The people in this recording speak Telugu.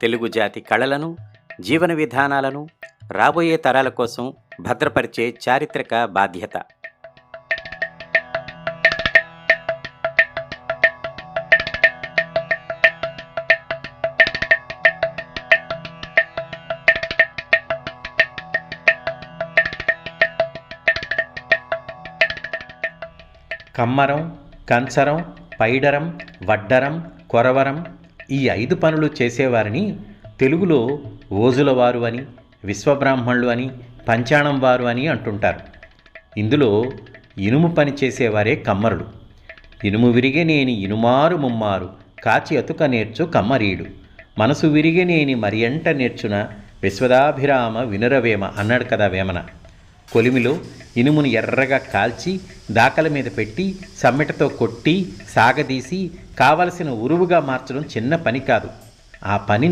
తెలుగు జాతి కళలను జీవన విధానాలను రాబోయే తరాల కోసం భద్రపరిచే చారిత్రక బాధ్యత. కమ్మరం కంచరం పైడరం వడ్డరం కొరవరం ఈ ఐదు పనులు చేసేవారిని తెలుగులో ఓజులవారు అని విశ్వబ్రాహ్మణులు అని పంచాణం వారు అని అంటుంటారు. ఇందులో ఇనుము పని చేసేవారే కమ్మరుడు. ఇనుము విరిగే నేని ఇనుమారు ముమ్మారు కాచి అతుక నేర్చు కమ్మరీడు. మనసు విరిగే నేని మరియంట నేర్చున విశ్వదాభిరామ వినురవేమ అన్నాడు కదా వేమన. కొలిమిలో ఇనుమును ఎర్రగా కాల్చి దాకల మీద పెట్టి సమ్మెటతో కొట్టి సాగదీసి కావలసిన ఉరువుగా మార్చడం చిన్న పని కాదు. ఆ పని